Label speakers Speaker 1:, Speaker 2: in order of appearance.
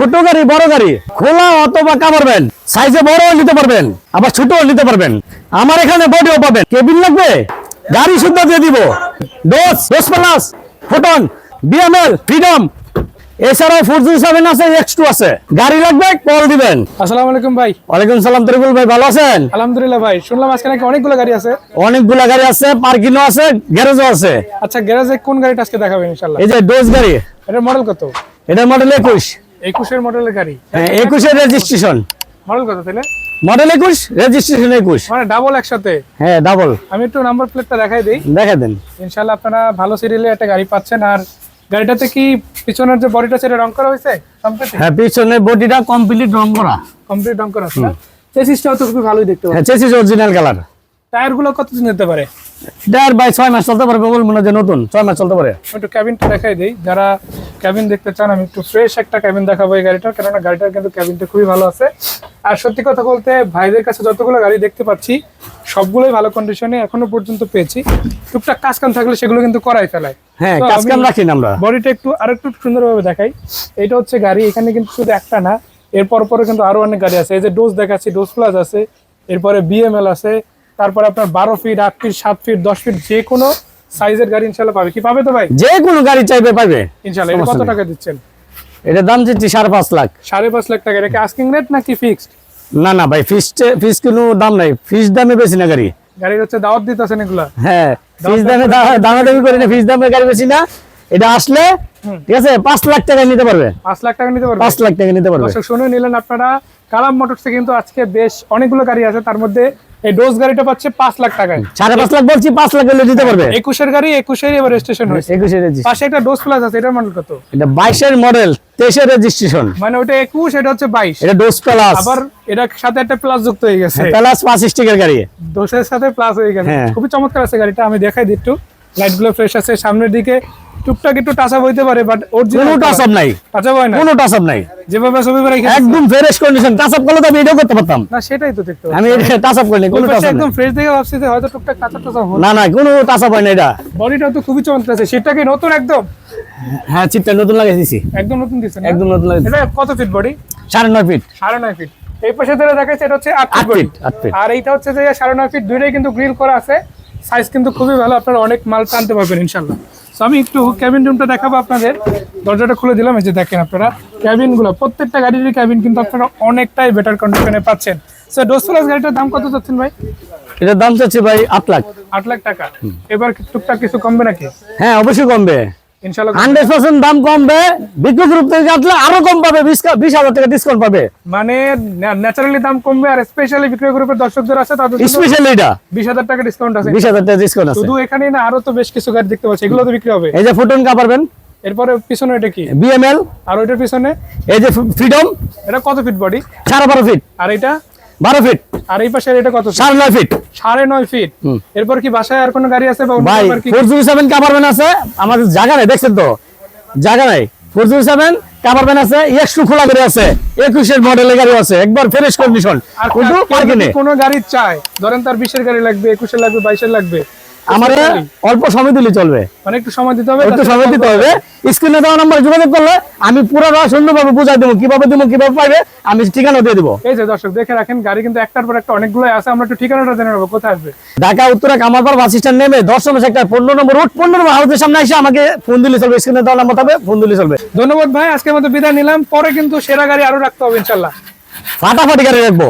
Speaker 1: ছোট গাড়ি বড় গাড়ি খোলা অথবা কামারবেন সাইজে বড়ও নিতে পারবেন আবার ছোট নিতে পারবেন। আমার এখানে বডিও পাবেন। কেবিন লাগবে? গাড়ি শুদ্ধ দিয়ে দিব। Dost Dost plus Foton BML freedom এছাড়াও ফোর জি সেভেন আছে এক্স টু আছে। গাড়ি লাগবে? কল দিবেন।
Speaker 2: আসসালামু আলাইকুম ভাই।
Speaker 1: ওয়ালাইকুম সালাম তরিকুল ভাই ভালো আছেন?
Speaker 2: আলহামদুলিল্লাহ ভাই শুনলাম আজকে নাকি অনেকগুলো গাড়ি আছে।
Speaker 1: অনেকগুলা গাড়ি আছে পার্কিংও আছে গ্যারেজও আছে।
Speaker 2: আচ্ছা গ্যারেজে কোন গাড়িটা আজকে দেখাবেন ইনশাল্লাহ
Speaker 1: এই যে ডোজ গাড়ি।
Speaker 2: এটার মডেল কত?
Speaker 1: এটার মডেল একুশ।
Speaker 2: একুশের মডেলের গাড়ি।
Speaker 1: হ্যাঁ একুশের রেজিস্ট্রেশন
Speaker 2: মডেল কত তাহলে?
Speaker 1: মডেল একুশ রেজিস্ট্রেশন একুশ।
Speaker 2: মানে ডাবল একসাথে?
Speaker 1: হ্যাঁ ডাবল
Speaker 2: আমি একটু নাম্বার প্লেটটা দেখাই দিই।
Speaker 1: দেখা দেন।
Speaker 2: ইনশাল্লাহ আপনারা ভালো সিরিয়ালে একটা গাড়ি পাচ্ছেন। আর গাড়িটাতে কি পিছনের যে বডিটা সেটা রং করা হয়েছে?
Speaker 1: হ্যাঁ পিছনে বডিটা কমপ্লিট রং করা।
Speaker 2: কমপ্লিট রং করা আছে চেসিসটাও তো খুবই ভালোই দেখতে পাচ্ছি।
Speaker 1: হ্যাঁ চেসিস অরিজিনাল কালার
Speaker 2: টায়ারগুলো কতদিন যেতে পারে?
Speaker 1: ডার বাই ছয় মাস চলতে পারবে বল মনে যে নতুন ছয় মাস চলতে পারে।
Speaker 2: একটু ক্যাবিনটা দেখাই দিই। যারা ক্যাবিন দেখতে চান আমি একটু ফ্রেশ একটা ক্যাবিন দেখাবো এই গাড়িটার কেননা গাড়িটার কিন্তু ক্যাবিনটা খুবই ভালো আছে। আর সত্যি কথা বলতে ভাইদের কাছে যতগুলো গাড়ি দেখতে পাচ্ছি সবগুলোই ভালো কন্ডিশনে এখনও পর্যন্ত পেয়েছি। টুকটাক কাজ কাম থাকলে সেগুলো কিন্তু করাই ফেলায়।
Speaker 1: হ্যাঁ কাজ কাম রাখি আমরা।
Speaker 2: বডিটা একটু আরেকটু সুন্দরভাবে দেখাই। এটা হচ্ছে গাড়ি এখানে কিন্তু শুধু একটা না এরপর পরে কিন্তু আরও অনেক গাড়ি আছে। এই যে ডোজ দেখাচ্ছি ডোজ প্লাস আছে। এরপরে বিএমএল আছে। তারপরে আপনার বারো ফিট আট ফিট সাত ফিট দশ ফিট যে কোনো সাইজের গাড়ি ইনশাল্লাহ পাবে। কি পাবে তো ভাই?
Speaker 1: যে কোনো গাড়ি চাইবে পাবে।
Speaker 2: ইনশাল্লাহ। কত টাকা দিচ্ছেন?
Speaker 1: এটা দাম দিচ্ছি সাড়ে পাঁচ লাখ।
Speaker 2: সাড়ে পাঁচ লাখ টাকা। এটা কি আস্কিং রেট নাকি ফিক্সড
Speaker 1: না না ভাই ফিস ফিস কোনো দাম নাই। ফিস দামে বেশি না গাড়ি।
Speaker 2: গাড়ির হচ্ছে দাওয়াত দিতেছেন এগুলা?
Speaker 1: হ্যাঁ ফিস দামে দা- দামে দামি করি না ফিস দামে গাড়ি বেশি না। এটা আসলে ঠিক আছে পাঁচ লাখ টাকা নিতে পারবে।
Speaker 2: পাঁচ লাখ টাকা নিতে পারবে?
Speaker 1: পাঁচ লাখ টাকা নিতে পারবে।
Speaker 2: শুনে নিলেন আপনারা। কালাম মোটরসে কিন্তু আজকে বেশ অনেকগুলো গাড়ি আছে। তার মধ্যে এই ডোজ গাড়িটা পাচ্ছে পাঁচ লাখ টাকায়।
Speaker 1: সাড়ে পাঁচ লাখ বলছি পাঁচ লাখ হলে দিতে পারবে?
Speaker 2: একুশের গাড়ি একুশের এবার রেজিস্ট্রেশন হয়েছে।
Speaker 1: একুশে রেজিস্ট্রেশন
Speaker 2: পাশে একটা ডোজ প্লাস আছে এটার মডেল কত?
Speaker 1: এটা বাইশের মডেল তেইশের রেজিস্ট্রেশন
Speaker 2: মানে ওটা একুশ এটা হচ্ছে বাইশ।
Speaker 1: এটা ডোজ প্লাস।
Speaker 2: আবার এটার সাথে একটা প্লাস যুক্ত হয়ে গেছে।
Speaker 1: প্লাস পাঁচ স্টিকের গাড়ি।
Speaker 2: দোষের সাথে প্লাস হয়ে গেছে।
Speaker 1: হ্যাঁ।
Speaker 2: খুবই চমৎকার আছে গাড়িটা আমি দেখাই দিই একটু। লাইটগুলো ফ্রেশ আছে সামনের দিকে টুকটাক একটু টাচ আপ হইতে পারে বাট অরিজিনাল
Speaker 1: কোনো টাচ আপ নাই।
Speaker 2: টাচ আপ হয় না।
Speaker 1: কোনো টাচ আপ নাই।
Speaker 2: যেভাবে ছবি করে
Speaker 1: একদম ফ্রেশ কন্ডিশন টাচ আপ করলে তো আমি এটাও করতে পারতাম।
Speaker 2: না সেটাই তো দেখতে
Speaker 1: আমি এটা টাচ আপ করিনি কোনো টাচ
Speaker 2: একদম ফ্রেশ দেখে ভাবছি যে হয়তো টুকটাক টাচ আপ টাচ আপ
Speaker 1: না না কোনো টাচ আপ হয় না এটা।
Speaker 2: বডিটা তো খুবই চমৎকার। আছে নতুন একদম।
Speaker 1: হ্যাঁ চিপটা নতুন দিছি
Speaker 2: একদম নতুন দিচ্ছেন
Speaker 1: একদম নতুন
Speaker 2: এটা কত ফিট বডি
Speaker 1: সাড়ে নয় ফিট
Speaker 2: সাড়ে নয় ফিট এই পাশে ধরে দেখাচ্ছে এটা হচ্ছে আট
Speaker 1: আট
Speaker 2: ফিট বডি
Speaker 1: ফিট
Speaker 2: আর এইটা হচ্ছে যে সাড়ে নয় ফিট দুইটাই কিন্তু গ্রিল করা আছে। সাইজ কিন্তু খুবই ভালো। আপনারা অনেক মাল টানতে পারবেন ইনশাল্লাহ তো আমি একটু ক্যাবিন রুমটা দেখাবো আপনাদের। দরজাটা খুলে দিলাম এই যে দেখেন আপনারা। ক্যাবিনগুলো প্রত্যেকটা গাড়ির ক্যাবিন কিন্তু আপনারা অনেকটাই বেটার কন্ডিশনে পাচ্ছেন। স্যার ডোজ প্লাস গাড়িটার দাম কত চাচ্ছেন ভাই?
Speaker 1: এটার দাম চাচ্ছি ভাই আট লাখ।
Speaker 2: আট লাখ টাকা। এবার টুকটাক কিছু কমবে নাকি?
Speaker 1: হ্যাঁ অবশ্যই কমবে। হান্ড্রেড পার্সেন্ট দাম কমবে বিক্রি গ্রুপ থেকে আসলে আরও কম পাবে বিশ হাজার টাকা ডিসকাউন্ট পাবে।
Speaker 2: মানে ন্যাচারালি দাম কমবে আর স্পেশালি বিক্রয় গ্রুপের দর্শকদের আছে তাদের
Speaker 1: স্পেশালি এটা
Speaker 2: বিশ হাজার টাকা ডিসকাউন্ট আছে।
Speaker 1: বিশ হাজার টাকা ডিসকাউন্ট আছে।
Speaker 2: শুধু এখানে না আরও তো বেশ কিছু গাড়ি দেখতে পাচ্ছি। এগুলো তো বিক্রি হবে।
Speaker 1: এই যে ফুটন কাপারবেন
Speaker 2: এরপরে পিছনে এটা কি?
Speaker 1: বিএমএল
Speaker 2: আর ওইটার পিছনে?
Speaker 1: এই যে ফ্রিডম
Speaker 2: এটা কত ফিট বডি
Speaker 1: সাড়ে বারো ফিট
Speaker 2: আর এটা?
Speaker 1: বারো ফিট
Speaker 2: আর এই পাশে এটা কত
Speaker 1: সাড়ে নয় ফিট
Speaker 2: সাড়ে নয় ফিট এরপর কি বাসায় আর কোনো গাড়ি আছে
Speaker 1: ভাই ফোর জিরো সেভেন আছে। আমাদের জায়গা নাই দেখছেন তো? জায়গা নাই। ফোর জিরো সেভেন আছে একশো খোলা গাড়ি আছে একুশের মডেলের গাড়ি আছে। একবার ফ্রেশ কন্ডিশন
Speaker 2: আর কোনো গাড়ি চাই ধরেন তার বিশের গাড়ি লাগবে একুশের লাগবে বাইশের লাগবে
Speaker 1: আমার অল্প সময় দিলে চলবে।
Speaker 2: মানে একটু সময় দিতে হবে
Speaker 1: একটু সময় দিতে হবে। স্ক্রিনে দেওয়া নাম্বার যোগাযোগ করলে আমি পুরো সুন্দরভাবে বুঝাই দেবো কীভাবে দেবো কীভাবে পাইবে আমি ঠিকানা দিয়ে দেবো।
Speaker 2: এই যে দর্শক দেখে রাখেন গাড়ি কিন্তু একটার পর একটা অনেকগুলো আছে। আমরা একটু ঠিকানাটা জেনে নেব কোথায় আসবে?
Speaker 1: ঢাকা উত্তরা কামারপাড় বাস স্ট্যান্ড নেমে নম্বর সেক্টর পনেরো নম্বর রোড পনেরো নম্বর হাউসের সামনে এসে আমাকে ফোন দিলে চলবে স্ক্রিনে দেওয়া নাম্বার হবে ফোন দিলে চলবে।
Speaker 2: ধন্যবাদ ভাই আজকের মতো বিদায় নিলাম। পরে কিন্তু সেরা গাড়ি আরও রাখতে হবে ইনশাল্লাহ।
Speaker 1: ফাটাফাটি গাড়ি রাখব।